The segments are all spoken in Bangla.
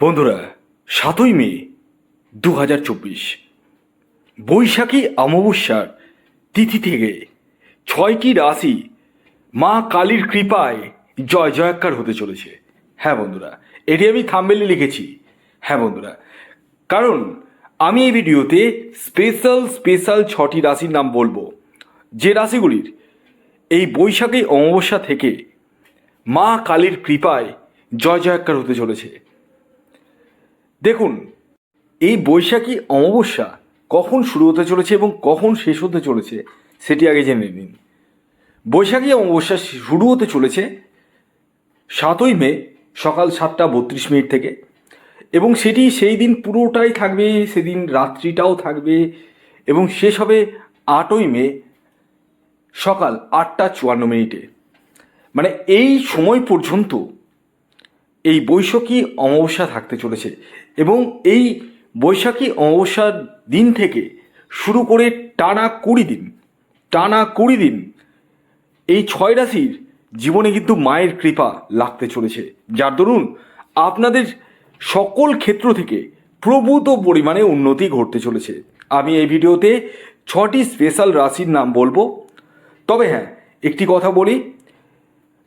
বন্ধুরা, সাতই মে দু হাজার চব্বিশ। বৈশাখী অমাবস্যার তিথি থেকে ছয়টি রাশি মা কালীর কৃপায় জয় জয়াকার হতে চলেছে। হ্যাঁ বন্ধুরা, এটি আমি থাম্বেলে লিখেছি। হ্যাঁ বন্ধুরা, কারণ আমি এই ভিডিওতে স্পেশাল স্পেশাল ছটি রাশির নাম বলব। যে রাশিগুলির এই বৈশাখী অমাবস্যা থেকে মা কালীর কৃপায় জয় জয়াকার হতে চলেছে। দেখুন, এই বৈশাখী অমাবস্যা কখন শুরু হতে চলেছে এবং কখন শেষ হতে চলেছে সেটি আগে জেনে নিন। বৈশাখী অমাবস্যা শুরু হতে চলেছে সাতই মে সকাল সাতটা বত্রিশ মিনিট থেকে এবং সেটি সেই দিন পুরোটাই থাকবে, সেদিন রাত্রিটাও থাকবে এবং শেষ হবে আটই মে সকাল আটটা চুয়ান্ন মিনিটে। মানে এই সময় পর্যন্ত এই বৈশাখী অমাবস্যা থাকতে চলেছে এবং এই বৈশাখী অমাবস্যার দিন থেকে শুরু করে টানা কুড়ি দিন, টানা কুড়ি দিন এই ছয় রাশির জীবনে কিন্তু মায়ের কৃপা লাগতে চলেছে। যার দরুন আপনাদের সকল ক্ষেত্র থেকে প্রভূত পরিমাণে উন্নতি ঘটতে চলেছে। আমি এই ভিডিওতে ছটি স্পেশাল রাশির নাম বলব। তবে হ্যাঁ একটি কথা বলি,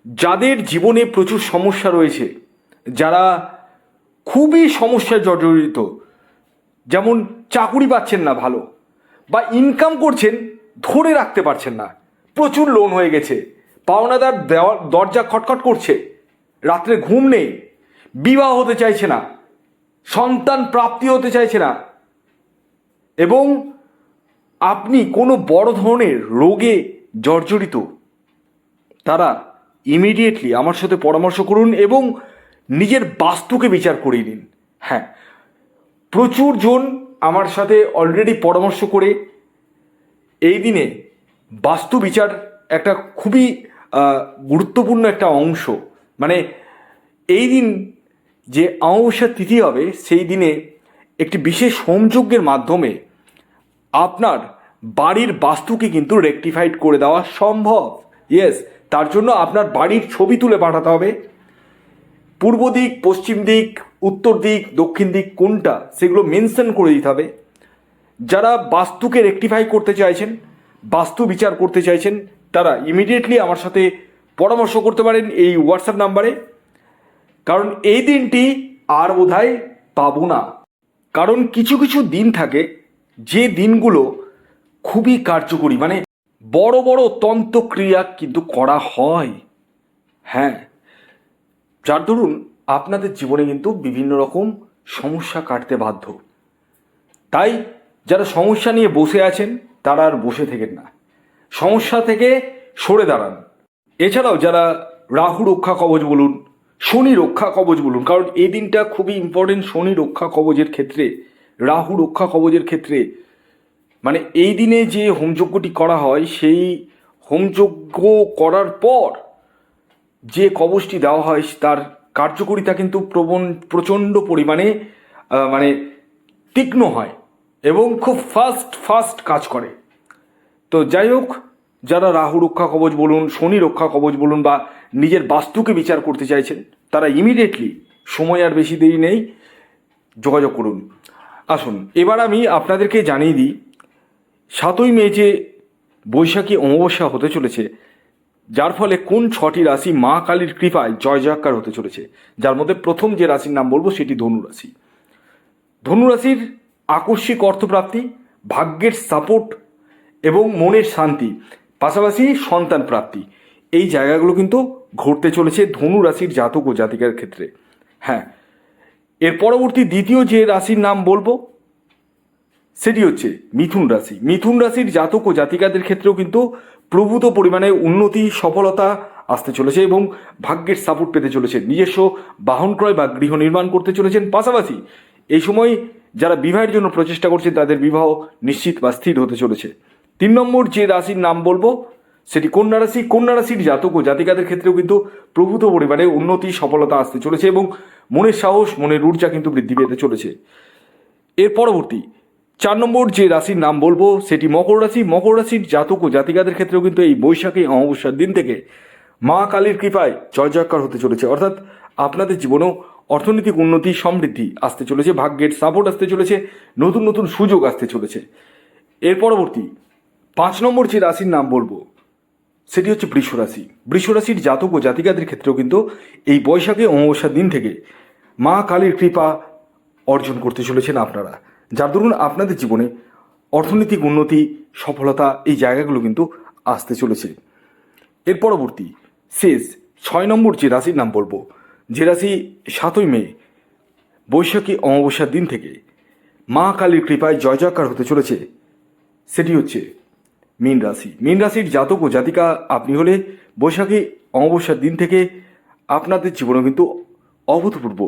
যাদের জীবনে প্রচুর সমস্যা রয়েছে যারা খুবই সমস্যায় জর্জরিত, যেমন চাকুরি পাচ্ছেন না ভালো বা ইনকাম করছেন, ধরে রাখতে পারছেন না। প্রচুর লোন হয়ে গেছে, পাওনাদার দেওয়া- দরজা খটখট করছে, রাত্রে ঘুম নেই, বিবাহ হতে চাইছে না, সন্তান প্রাপ্তি হতে চাইছে না। এবং আপনি কোনো বড় ধরনের রোগে জর্জরিত, তারা ইমিডিয়েটলি আমার সাথে পরামর্শ করুন এবং নিজের বাস্তুকে বিচার করিয়ে নিন। হ্যাঁ প্রচুর জন আমার সাথে অলরেডি পরামর্শ করে এই দিনে বাস্তু বিচার একটা খুবই গুরুত্বপূর্ণ একটা অংশ। মানে এই দিন যে অমাবস্যার তিথি হবে, সেই দিনে একটি বিশেষ হোমযজ্ঞের মাধ্যমে আপনার বাড়ির বাস্তুকে কিন্তু রেকটিফাইড করে দেওয়া সম্ভব। ইয়েস তার জন্য আপনার বাড়ির ছবি তুলে পাঠাতে হবে। পূর্ব দিক, পশ্চিম দিক, উত্তর দিক, দক্ষিণ দিক কোনটা সেগুলো মেনশন করে দিতে হবে। যারা বাস্তুকে রেকটিফাই করতে চাইছেন, বাস্তু বিচার করতে চাইছেন, তারা ইমিডিয়েটলি আমার সাথে পরামর্শ করতে পারেন এই হোয়াটসঅ্যাপ নাম্বারে কারণ এই দিনটি আর বোধহয় পাবো না। কারণ কিছু কিছু দিন থাকে, যে দিনগুলো খুবই কার্যকরী। মানে বড় বড় তন্ত্রক্রিয়া কিন্তু করা হয়। হ্যাঁ যার দরুন আপনাদের জীবনে কিন্তু বিভিন্ন রকম সমস্যা কাটতে বাধ্য। তাই যারা সমস্যা নিয়ে বসে আছেন, তারা আর বসে থেকেন না। সমস্যা থেকে সরে দাঁড়ান। এছাড়াও যারা রাহু রক্ষা কবচ বলুন, শনি রক্ষা কবচ বলুন, কারণ এই দিনটা খুবই ইম্পর্টেন্ট শনি রক্ষা কবচের ক্ষেত্রে, রাহু রক্ষা কবচের ক্ষেত্রে। মানে এই দিনে যে হোমযজ্ঞটি করা হয়, সেই হোমযজ্ঞ করার পর যে কবচটি দেওয়া হয়, তার কার্যকারিতা কিন্তু প্রবণ, প্রচণ্ড পরিমাণে মানে তীক্ষ্ণ হয় এবং খুব ফাস্ট ফাস্ট কাজ করে। তো যাই হোক, যারা রাহু রক্ষা কবচ বলুন, শনি রক্ষা কবচ বলুন বা নিজের বাস্তুকে বিচার করতে চাইছেন, তারা ইমিডিয়েটলি সময় আর বেশি দেরি নেই যোগাযোগ করুন। আসুন, এবার আমি আপনাদেরকে জানিয়ে দিই, সাতই মে যে বৈশাখী অমাবস্যা হতে চলেছে যার ফলে কোন ছটি রাশি মা কালীর কৃপায় জয় জয়াকার হতে চলেছে, যার মধ্যে প্রথম যে রাশির নাম বলব সেটি ধনু রাশি। ধনু রাশির আকস্মিক অর্থপ্রাপ্তি, ভাগ্যের সাপোর্ট এবং মনের শান্তি, পাশাপাশি সন্তান প্রাপ্তি, এই জায়গাগুলো কিন্তু ঘটতে চলেছে ধনু রাশির জাতক ও জাতিকার ক্ষেত্রে। হ্যাঁ এর পরবর্তী দ্বিতীয় যে রাশির নাম বলব, সেটি হচ্ছে মিথুন রাশি। মিথুন রাশির জাতক ও জাতিকাদের ক্ষেত্রেও কিন্তু প্রভূত পরিমাণে উন্নতি, সফলতা আসতে চলেছে এবং ভাগ্যের সাপোর্ট পেতে চলেছে। নিজস্ব বাহন ক্রয় বা গৃহ নির্মাণ করতে চলেছেন পাশাপাশি এই সময় যারা বিবাহের জন্য প্রচেষ্টা করছেন, তাদের বিবাহ নিশ্চিত বা স্থির হতে চলেছে। তিন নম্বর যে রাশির নাম বলব, সেটি কন্যা রাশি। কন্যা রাশির জাতক ও জাতিকাদের ক্ষেত্রেও কিন্তু প্রভূত পরিমাণে উন্নতি, সফলতা আসতে চলেছে এবং মনের সাহস, মনের ঊর্জা কিন্তু বৃদ্ধি পেতে চলেছে। এর পরবর্তী চার নম্বর যে রাশির নাম বলব, সেটি মকর রাশি। মকর রাশির জাতক ও জাতিকাদের ক্ষেত্রেও কিন্তু এই বৈশাখী অমাবস্যার দিন থেকে মা কালীর কৃপায় জয় জয়কার হতে চলেছে। অর্থাৎ আপনাদের জীবনেও অর্থনৈতিক উন্নতি, সমৃদ্ধি আসতে চলেছে, ভাগ্যের সাপোর্ট আসতে চলেছে, নতুন নতুন সুযোগ আসতে চলেছে। এর পরবর্তী পাঁচ নম্বর যে রাশির নাম বলব, সেটি হচ্ছে বৃষ রাশি। বৃষ রাশির জাতক ও জাতিকাদের ক্ষেত্রেও কিন্তু এই বৈশাখী অমাবস্যার দিন থেকে মা কালীর কৃপা অর্জন করতে চলেছেন আপনারা। যার দরুন আপনাদের জীবনে অর্থনৈতিক উন্নতি, সফলতা এই জায়গাগুলো কিন্তু আসতে চলেছে। এর পরবর্তী শেষ ছয় নম্বর যে রাশির নাম বলব, যে রাশি সাতই মে, বৈশাখী অমাবস্যার দিন থেকে মা কালীর কৃপায় জয় জয়কার হতে চলেছে, সেটি হচ্ছে মীন রাশি। মীন রাশির জাতক ও জাতিকা আপনি হলে বৈশাখী অমাবস্যার দিন থেকে আপনাদের জীবনে কিন্তু অভূতপূর্ব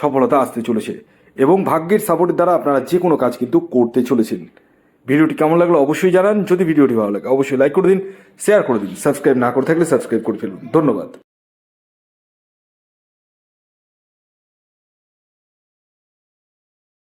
সফলতা আসতে চলেছে। এবং ভাগ্যের সাপোর্টের দ্বারা আপনারা যে কোনো কাজ কিন্তু করতে চলেছেন। ভিডিওটি কেমন লাগল অবশ্যই জানান। যদি ভিডিওটি ভালো লাগে, অবশ্যই লাইক করে দিন শেয়ার করে দিন। সাবস্ক্রাইব না করে থাকলে সাবস্ক্রাইব করে ফেলুন। ধন্যবাদ।